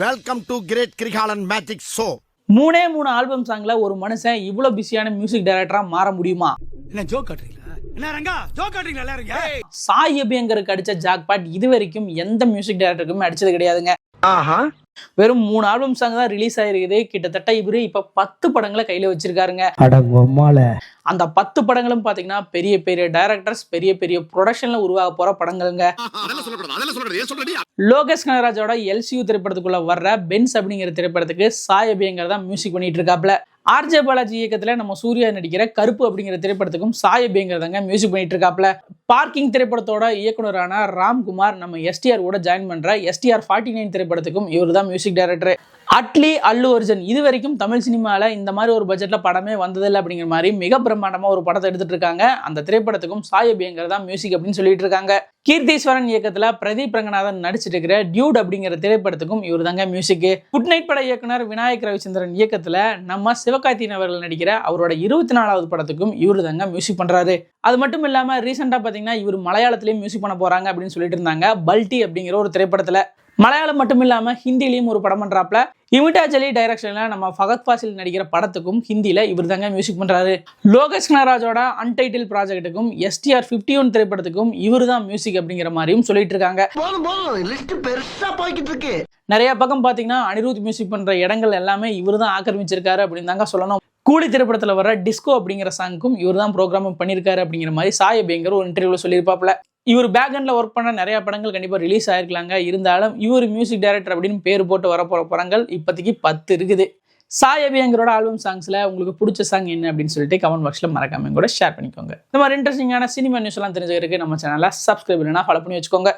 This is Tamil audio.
Welcome to great Kirikalan magic show மூணே மூணு ஆல்பம் சாங்ல ஒரு மனுஷன் இவ்வளோ பிஸியான மியூசிக் டைரக்டரா மாற முடியுமா? என்ன ஜோக் காட்டுறீங்களா? என்ன ரங்கா? ஜோக் காட்டுறீங்களா எல்லாரும் சாய் அபியங்கருக்கு அடிச்ச ஜாக்பாட் இது வரைக்கும் எந்த மியூசிக் டைரக்டருக்குமே அடிச்சது கிடையாதுங்க. வெறும் மூணு ஆல்பம் சாங் தான் ரிலீஸ் ஆயிருக்குது. கிட்டத்தட்ட இவரு இப்ப பத்து படங்களை கையில வச்சிருக்காருங்க. அந்த பத்து படங்களும் பாத்தீங்கன்னா பெரிய பெரிய டைரக்டர்ஸ் பெரிய பெரிய ப்ரொடக்ஷன்ல உருவாக போற படங்களுங்க. லோகேஷ் கனகராஜோட எல்சியூ திரைப்படத்துக்குள்ள வர்ற பென்ஸ் அப்படிங்கிற திரைப்படத்துக்கு சாய் அபியங்கர் தான் மியூசிக் பண்ணிட்டு இருக்காப்ல. ஆர்ஜே பாலாஜி இயக்கத்துல நம்ம சூர்யா நடிக்கிற கருப்பு அப்படிங்கிற திரைப்படத்துக்கும் சாய் அபியங்கர் தாங்க மியூசிக் பண்ணிட்டு இருக்காப்ல. பார்க்கிங் திரைப்படத்தோட இயக்குனரான ராம்குமார் நம்ம எஸ்டிஆர் கூட ஜாயின் பண்ணுற எஸ்டிஆர் ஃபார்ட்டி நைன் திரைப்படத்துக்கும் இவர் தான் மியூசிக் டைரக்டர் அட்லி அல்லு அர்ஜுன் இது வரைக்கும் தமிழ் சினிமாவில் இந்த மாதிரி ஒரு பட்ஜெட்டில் படமே வந்ததில்லை அப்படிங்கிற மாதிரி மிக பிரம்மாண்டமாக ஒரு படத்தை எடுத்துட்டு இருக்காங்க. அந்த திரைப்படத்துக்கும் சாய் தான் மியூசிக் அப்படின்னு சொல்லிட்டு இருக்காங்க. கீர்த்தீஸ்வரன் இயக்கத்தில் பிரதீப் ரங்கநாதன் நடிச்சிட்டு இருக்கிற டியூட் அப்படிங்கிற திரைப்படத்துக்கும் இவர் தாங்க மியூசிக்கு குட் நைட் பட இயக்குனர் விநாயக் ரவிச்சந்திரன் இயக்கத்தில் நம்ம சிவகார்த்தியின் அவர்கள் நடிக்கிற அவரோட இருபத்தி நாலாவது படத்துக்கும் இவர் தாங்க மியூசிக் பண்ணுறாரு அது மட்டும் இல்லாமல் ரீசெண்டாக பாத்தீங்கன்னா இவர் மலையாளத்திலயும் மியூசிக் பண்ண போறாங்க அப்படின்னு சொல்லிட்டு இருந்தாங்க. பல்டி அப்படிங்கிற ஒரு திரைப்படத்துல. மலையாளம் மட்டும் இல்லாம ஹிந்திலையும் ஒரு படம் பண்றாப்ல. இமிட்டாஜலி டைரக்ஷன்ல நம்ம ஃபகத் ஃபாசில் நடிக்கிற படத்துக்கும் ஹிந்தியில இவர் தாங்க மியூசிக் பண்றாரு. லோகேஷ் கனராஜோட அன்டைட்டில் ப்ராஜெக்ட்டுக்கும் எஸ்டிஆர் ஃபிஃப்டி ஒன் திரைப்படத்துக்கும் இவர் தான் மியூசிக் அப்படிங்கிற மாதிரியும் சொல்லிட்டு இருக்காங்க. நிறைய பக்கம் பாத்தீங்கன்னா அனிருத் மியூசிக் பண்ற இடங்கள் எல்லாமே இவர் தான் ஆக்கிரமிச்சிருக்காரு அப்படின்னு தாங்க சொல்லணும். கூலி திரைப்படத்தில் வர டிஸ்கோ அப்படிங்கிற சாங்க்கும் இவர் தான் ப்ரோக்ராம் பண்ணியிருக்காரு அப்படிங்கிற மாதிரி சாய் அப்படிங்கிற ஒரு இன்டர்வியூவில் சொல்லியிருப்பாப்ல இவர் பேக்எண்ட்ல ஒர்க் பண்ண நிறைய படங்கள் கண்டிப்பாக ரிலீஸ் ஆயிருக்கலாங்க. இருந்தாலும் இவர் மியூசிக் டைரக்டர் அப்படின்னு பேர் போட்டு வரப்போகிற படங்கள் இப்போதைக்கு பத்து இருக்குது. சாய் அபியங்கரோட ஆல்பம் சாங்ஸில் உங்களுக்கு பிடிச்ச சாங் என்ன அப்படின்னு சொல்லிட்டு கமெண்ட் பாக்ஸில் மறக்காம கூட ஷேர் பண்ணிக்கோங்க. இந்த மாதிரி இன்ட்ரெஸ்டிங்கான சினிமா நியூஸ் எல்லாம் தெரிஞ்சுக்கிறதுக்கு நம்ம சேனலில் சப்ஸ்கிரைப் இல்லைனா ஃபாலோ பண்ணி வச்சுக்கோங்க.